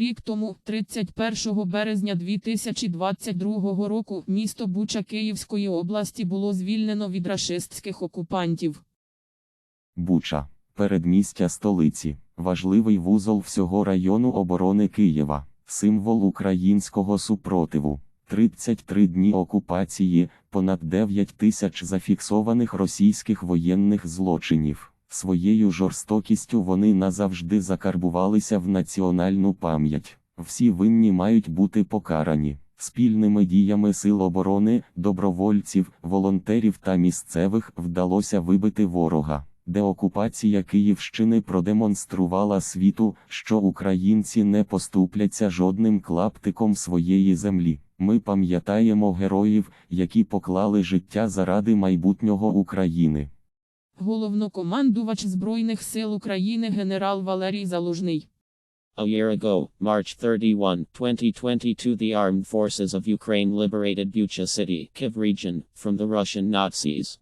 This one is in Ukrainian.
Рік тому, 31 березня 2022 року, місто Буча Київської області було звільнено від рашистських окупантів. Буча, передмістя столиці, важливий вузол всього району оборони Києва, символ українського супротиву. 33 дні окупації, понад 9 тисяч зафіксованих російських воєнних злочинів. Своєю жорстокістю вони назавжди закарбувалися в національну пам'ять. Всі винні мають бути покарані. Спільними діями сил оборони, добровольців, волонтерів та місцевих вдалося вибити ворога. Деокупація Київщини продемонструвала світу, що українці не поступляться жодним клаптиком своєї землі. Ми пам'ятаємо героїв, які поклали життя заради майбутнього України. Головнокомандувач Збройних сил України генерал Валерій Залужний. A year ago, March 31, 2022, the armed forces of Ukraine liberated Bucha city, Kiev region, from the Russian Nazis.